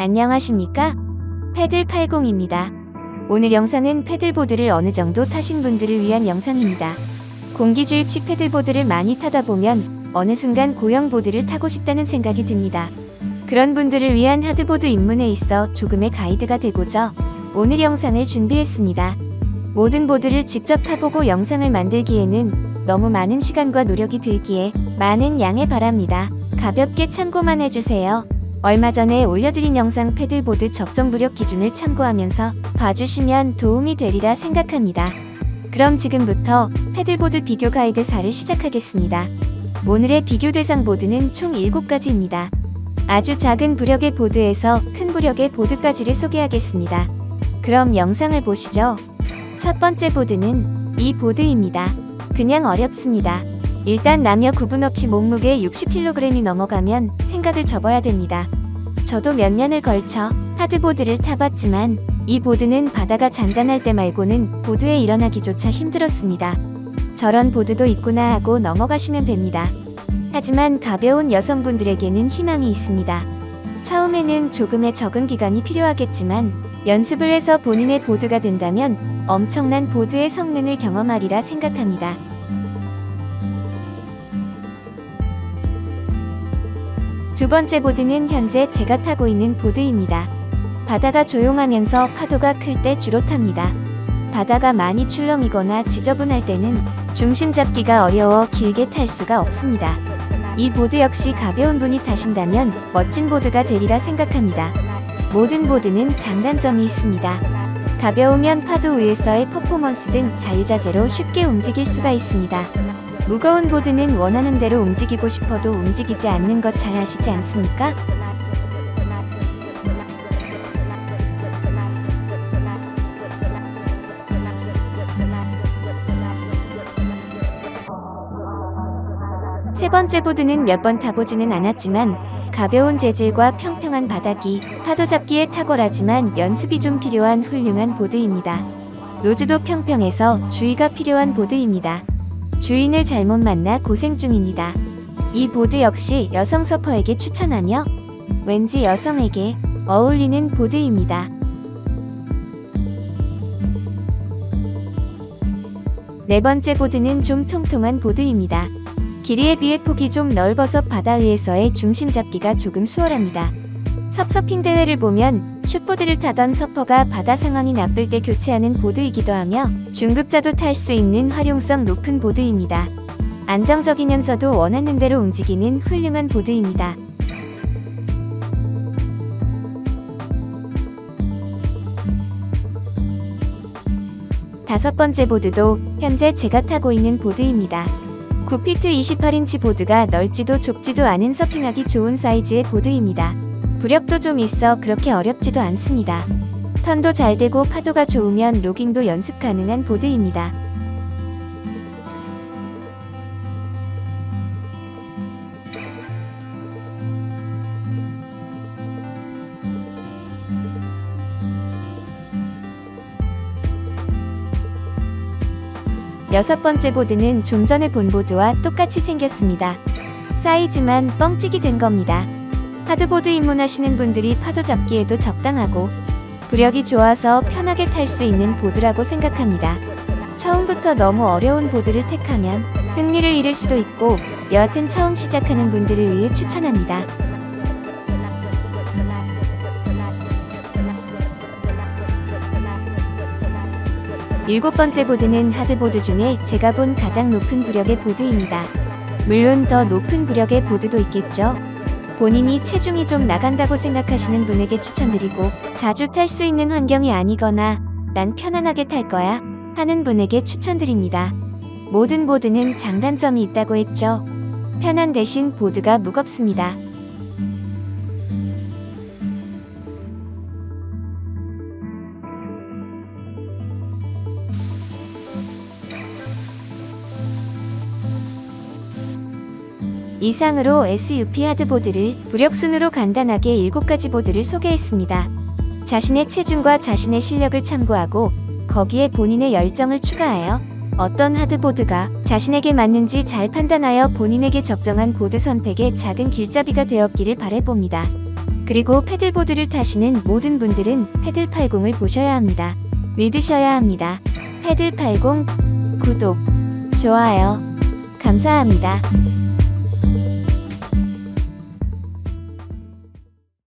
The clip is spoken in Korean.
안녕하십니까? 패들80입니다. 오늘 영상은 패들보드를 어느 정도 타신 분들을 위한 영상입니다. 공기주입식 패들보드를 많이 타다 보면 어느 순간 고형보드를 타고 싶다는 생각이 듭니다. 그런 분들을 위한 하드보드 입문에 있어 조금의 가이드가 되고자 오늘 영상을 준비했습니다. 모든 보드를 직접 타보고 영상을 만들기에는 너무 많은 시간과 노력이 들기에 많은 양해 바랍니다. 가볍게 참고만 해주세요. 얼마 전에 올려드린 영상 패들보드 적정 부력 기준을 참고하면서 봐주시면 도움이 되리라 생각합니다. 그럼 지금부터 패들보드 비교 가이드 4를 시작하겠습니다. 오늘의 비교 대상 보드는 총 7가지입니다. 아주 작은 부력의 보드에서 큰 부력의 보드까지를 소개하겠습니다. 그럼 영상을 보시죠. 첫 번째 보드는 이 보드입니다. 그냥 어렵습니다. 일단 남녀 구분 없이 몸무게 60kg이 넘어가면 생각을 접어야 됩니다. 저도 몇 년을 걸쳐 하드보드를 타봤지만 이 보드는 바다가 잔잔할 때 말고는 보드에 일어나기조차 힘들었습니다. 저런 보드도 있구나 하고 넘어가시면 됩니다. 하지만 가벼운 여성분들에게는 희망이 있습니다. 처음에는 조금의 적응 기간이 필요하겠지만 연습을 해서 본인의 보드가 된다면 엄청난 보드의 성능을 경험하리라 생각합니다. 두 번째 보드는 현재 제가 타고 있는 보드입니다. 바다가 조용하면서 파도가 클 때 주로 탑니다. 바다가 많이 출렁이거나 지저분할 때는 중심 잡기가 어려워 길게 탈 수가 없습니다. 이 보드 역시 가벼운 분이 타신다면 멋진 보드가 되리라 생각합니다. 모든 보드는 장단점이 있습니다. 가벼우면 파도 위에서의 퍼포먼스 등 자유자재로 쉽게 움직일 수가 있습니다. 무거운 보드는 원하는 대로 움직이고 싶어도 움직이지 않는 것 잘 아시지 않습니까? 세 번째 보드는 몇 번 타보지는 않았지만 가벼운 재질과 평평한 바닥이 파도 잡기에 탁월하지만 연습이 좀 필요한 훌륭한 보드입니다. 노즈도 평평해서 주의가 필요한 보드입니다. 주인을 잘못 만나 고생 중입니다. 이 보드 역시 여성 서퍼에게 추천하며 왠지 여성에게 어울리는 보드입니다. 네 번째 보드는 좀 통통한 보드입니다. 길이에 비해 폭이 좀 넓어서 바다 위에서의 중심 잡기가 조금 수월합니다. 섭서핑 대회를 보면 슛보드를 타던 서퍼가 바다 상황이 나쁠 때 교체하는 보드이기도 하며 중급자도 탈 수 있는 활용성 높은 보드입니다. 안정적이면서도 원하는 대로 움직이는 훌륭한 보드입니다. 다섯 번째 보드도 현재 제가 타고 있는 보드입니다. 9피트 28인치 보드가 넓지도 좁지도 않은 서핑하기 좋은 사이즈의 보드입니다. 부력도 좀 있어 그렇게 어렵지도 않습니다. 턴도 잘 되고 파도가 좋으면 로깅도 연습 가능한 보드입니다. 여섯 번째 보드는 좀 전에 본 보드와 똑같이 생겼습니다. 사이즈만 뻥튀기 된 겁니다. 하드보드 입문하시는 분들이 파도 잡기에도 적당하고 부력이 좋아서 편하게 탈 수 있는 보드라고 생각합니다. 처음부터 너무 어려운 보드를 택하면 흥미를 잃을 수도 있고 여하튼 처음 시작하는 분들을 위해 추천합니다. 일곱 번째 보드는 하드보드 중에 제가 본 가장 높은 부력의 보드입니다. 물론 더 높은 부력의 보드도 있겠죠. 본인이 체중이 좀 나간다고 생각하시는 분에게 추천드리고 자주 탈 수 있는 환경이 아니거나 난 편안하게 탈 거야 하는 분에게 추천드립니다. 모든 보드는 장단점이 있다고 했죠. 편한 대신 보드가 무겁습니다. 이상으로 SUP 하드보드를 부력순으로 간단하게 7가지 보드를 소개했습니다. 자신의 체중과 자신의 실력을 참고하고 거기에 본인의 열정을 추가하여 어떤 하드보드가 자신에게 맞는지 잘 판단하여 본인에게 적정한 보드 선택에 작은 길잡이가 되었기를 바래봅니다. 그리고 패들보드를 타시는 모든 분들은 패들 80을 보셔야 합니다. 믿으셔야 합니다. 패들 80 구독, 좋아요. 감사합니다.